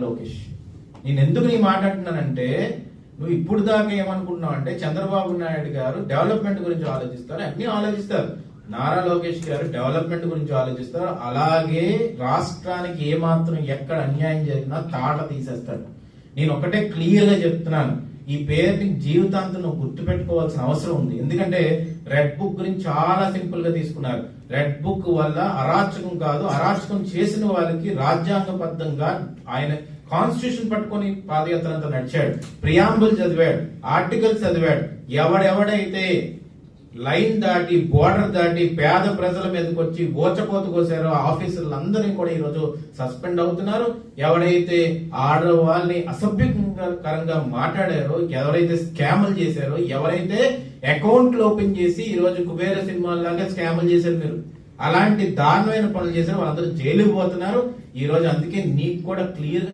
లోకేష్ నేను ఎందుకు నీ మాట్లాడుతున్నానంటే నువ్వు ఇప్పుడు దాకా ఏమనుకుంటున్నావు అంటే చంద్రబాబు నాయుడు గారు డెవలప్మెంట్ గురించి ఆలోచిస్తారు అన్ని ఆలోచిస్తారు. నారా లోకేష్ గారు డెవలప్మెంట్ గురించి ఆలోచిస్తారు. అలాగే రాష్ట్రానికి ఏమాత్రం ఎక్కడ అన్యాయం జరిగినా తాట తీసేస్తారు. నేను ఒకటే క్లియర్గా చెప్తున్నాను. ఈ పేరుని జీవితాంతం నువ్వు గుర్తుపెట్టుకోవాల్సిన అవసరం ఉంది. ఎందుకంటే రెడ్ బుక్ గురించి చాలా సింపుల్గా తీసుకున్నారు. రెడ్ బుక్ వల్ల అరాచకం కాదు అరాచకం చేసిన వాళ్ళకి రాజ్యాంగబద్ధంగా ఆయన కాన్స్టిట్యూషన్ పట్టుకొని పాదయాత్ర అంతా నడిచాడు. ప్రియాంబుల్ చదివాడు ఆర్టికల్ చదివాడు. ఎవడెవడైతే లైన్ దాటి బోర్డర్ దాటి పేద ప్రజల మీదకి వచ్చి ఓచకోత కోసారో ఆఫీసర్లందరినీ కూడా ఈరోజు సస్పెండ్ అవుతున్నారు. ఎవడైతే ఆడవాళ్ళని అసభ్యకరంగా మాట్లాడారో ఎవరైతే స్కామ్లు చేశారో ఎవరైతే అకౌంట్లు ఓపెన్ చేసి ఈరోజు కుబేర సినిమాలాగా స్కామ్లు చేశారు మీరు అలాంటి దారుణమైన పనులు చేశారు వాళ్ళందరూ జైలుకు పోతున్నారు. ఈరోజు అందుకే నీకు కూడా క్లియర్